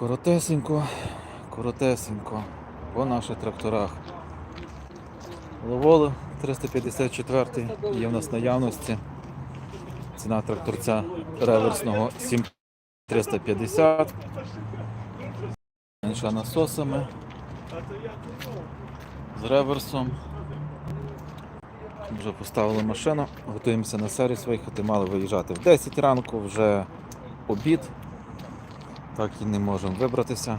Коротесенько, коротесенько по наших тракторах. Ловоло 354 є в нас наявності. Ціна тракторця реверсного 7350. Інша насосами. З реверсом. Вже поставили машину, готуємося на сервіс виїхати. Мали виїжджати в 10 ранку, вже обід. Так і не можемо вибратися.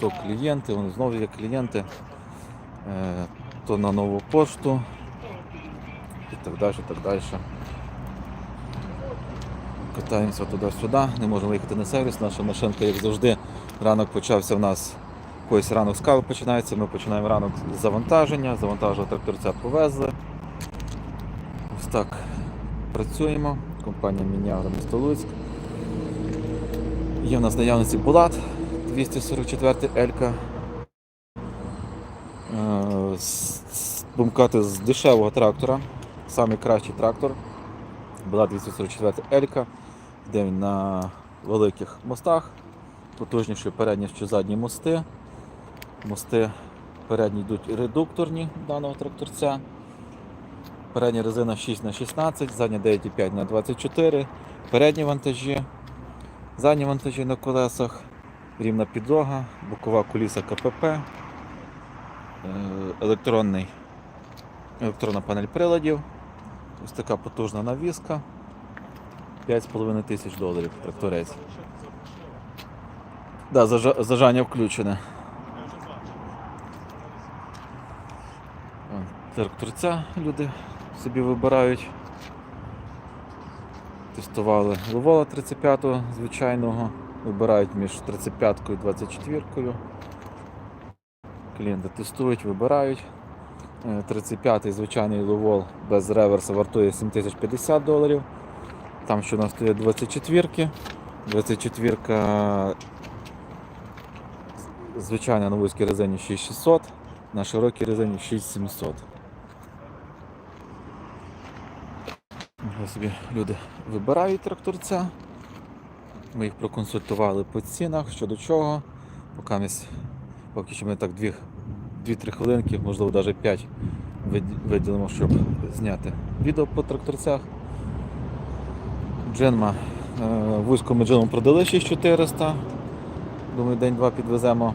То клієнти, вони знову є клієнти, е, то на нову пошту і так далі, так далі. Катаємося туди-сюди, не можемо виїхати на сервіс. Наша машинка, як завжди, ранок почався в нас. Ось ранок з кави починається, ми починаємо ранок з завантаження, завантажили тракторця повезли. Ось так працюємо. Компанія Мінягра місто Луцьк. Є в нас наявності Булат 244 Елька. Е, з- з- дешевого трактора. Самий кращий трактор. Булат 244 Елька. Йде він на великих мостах. Потужніші передні чи задні мости. Мости передні йдуть редукторні даного тракторця. Передня резина 6х16, задня 9,5 на 24 передні вантажі. Задні вантажі на колесах, рівна підлога, бокова куліса КПП, е, електронний, електронна панель приладів, ось така потужна навіска, 5,5 тисяч доларів тракторець. Да, зажання включене. Тракторця люди собі вибирають. Тестували Ловола 35-го звичайного, вибирають між 35-кою і 24-кою. Клієнти тестують, вибирають. Е, 35-й звичайний ловол без реверса вартує 7050 доларів. Там що у нас стоять 24-ки. 24-ка звичайна на вузькій резині 6600, на широкій резині 6700. Ось собі люди вибирають тракторця. Ми їх проконсультували по цінах, що до чого. Поки, ми, поки що ми так 2-3 хвилинки, можливо навіть 5 виділимо, щоб зняти відео по тракторцях. Джинма. е, Вузьку ми джинму продали 6400. Думаю, день-два підвеземо е,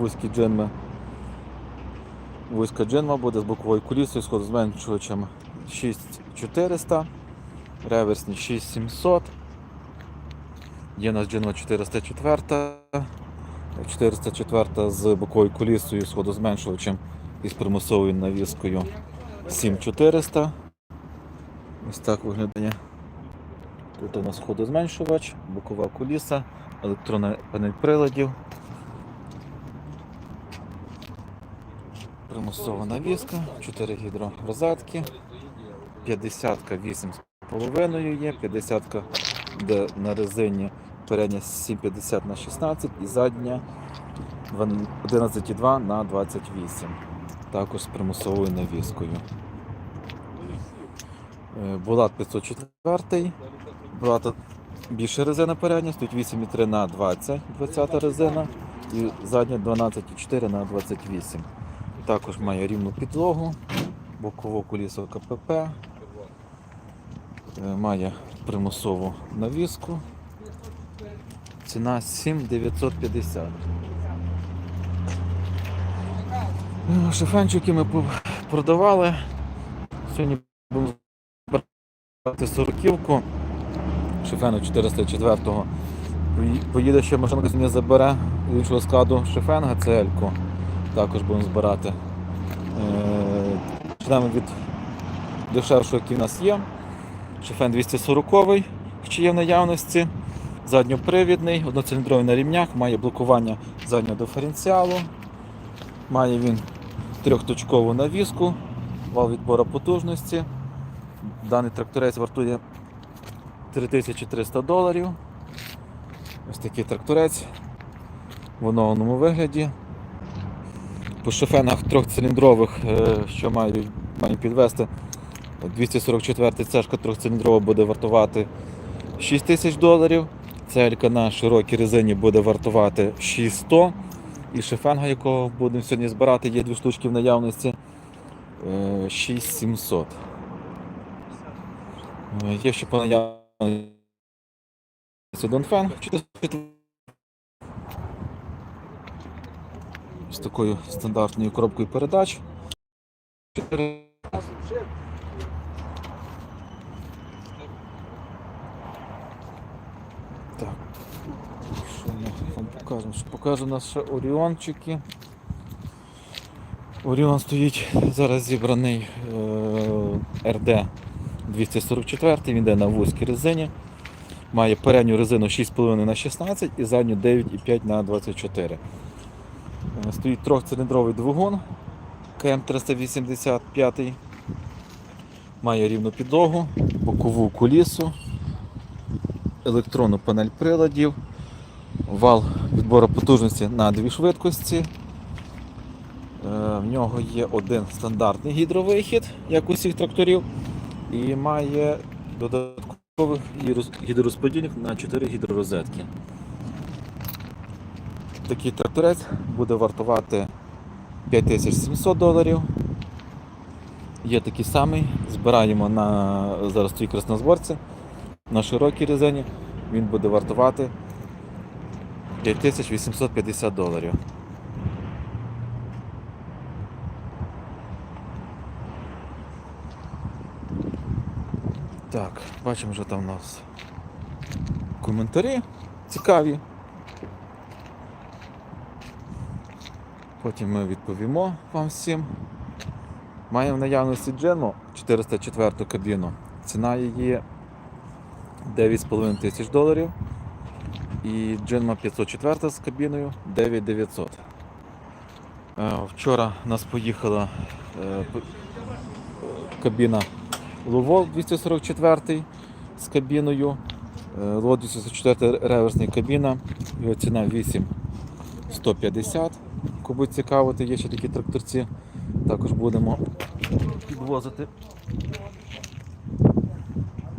вузькі джинми. Вузька джинма буде з боковою кулісою, сходозменшувачем 6400, реверсні 6700. Є у нас джинма 404, 404 з боковою кулісою, сходозменшувачем і з примусовою навіскою 7400. Ось так виглядає. Тут у нас ходозменшувач, бокова куліса, електронна панель приладів. Примусова навіска, 4 гідророзетки, 50-ка 8,5 є, 50-ка де на резині передня 750 на 16 і задня 11,2 на 28. Також з примусовою навіскою. Е, Булат 504. Булат більше резина передня, стоїть 8,3 на 20, 20 резина і задня 12,4 на 28. Також має рівну підлогу, бокову колісо КПП, має примусову навіску. Ціна 7950. Е, Шифенчики ми продавали. Сьогодні будемо брати сороківку. Шифену 404-го. Поїде ще машинка сьогодні забере з іншого складу шифенга, Ельку. Також будемо збирати. Е, Почнемо від дешевшого, який в нас є. Шифен 240 якщо є в наявності. Задньопривідний, одноциліндровий на рівнях, має блокування заднього диференціалу. Має він трьохточкову навіску, вал відбору потужності. Даний тракторець вартує 3300 доларів. Ось такий тракторець в оновленому вигляді. По шифенах трьохциліндрових, е, що маю, маю підвести, 244 цешка трьохциліндрова буде вартувати 6 тисяч доларів. Целька на широкій резині буде вартувати 6100. І шифенга, якого будемо сьогодні збирати, є дві штучки в наявності. е, 6700. Е, Є ще по наявності Донфен. З такою стандартною коробкою передач. Чотири Так. Що ми вам покажемо? Покажу ще Оріончики. Оріон стоїть зараз зібраний е, РД 244, він йде на вузькій резині. Має передню резину 6,5 на 16 і задню 9,5 на 24. Е, Стоїть трьохциліндровий двигун КМ385. Має рівну підлогу, бокову кулісу, електронну панель приладів, вал відбору потужності на дві швидкості. Е, В нього є один стандартний гідровихід, як у всіх тракторів, і має додатковий гідро- гідророзподільник на 4 гідророзетки. Такий тракторець буде вартувати 5700 доларів. Є такий самий, збираємо на зараз стоїть краснозборці на широкій резині. Він буде вартувати 5850 доларів. Так, бачимо, що там у нас коментарі цікаві. Потім ми відповімо вам всім. Маємо в наявності Джену 404 кабіну. Ціна її 9,5 тисяч доларів. І Дженма 504 з кабіною 9900. Е, Вчора нас поїхала е, кабіна Лувол 244 з кабіною. Е, Лувол 244 реверсний кабіна. Його ціна 8150. Кому цікавити, є ще такі тракторці. Також будемо підвозити.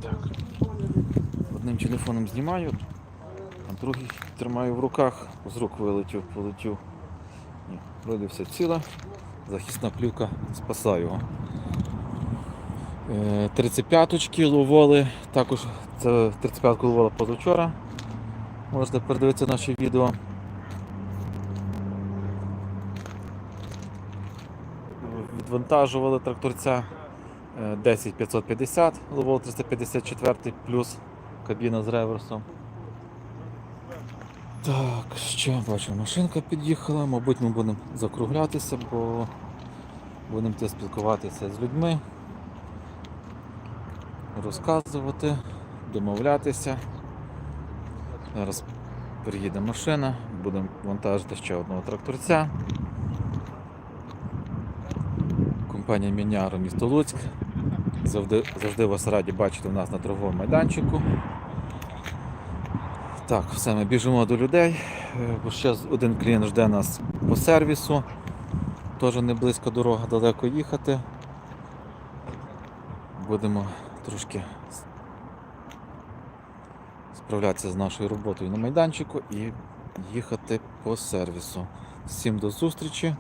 Так. Одним телефоном знімаю, другий тримаю в руках, з рук вилетів, полетів. Ні, вроде все ціле. Захисна плівка спасає його. Е, 35-очки ловоли, також це 35-ку ловила позавчора. Можете передивитися наші відео. Відвантажували тракторця е, 10550, ловол 354 плюс кабіна з реверсом. Так, ще бачу, машинка під'їхала, мабуть, ми будемо закруглятися, бо будемо спілкуватися з людьми, розказувати, домовлятися. Зараз приїде машина, будемо вантажити ще одного тракторця. Компанія Міняро місто Луцьк. Завжди, завжди вас раді бачити у нас на торговому майданчику. Так, все, ми біжимо до людей. Е, Бо ще один клієнт жде нас по сервісу. Теж не близько дорога, далеко їхати. Будемо трошки справлятися з нашою роботою на майданчику і їхати по сервісу. Всім до зустрічі.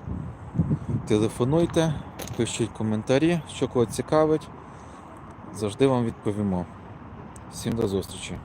Телефонуйте, пишіть коментарі, що кого цікавить. Завжди вам відповімо. Всім до зустрічі.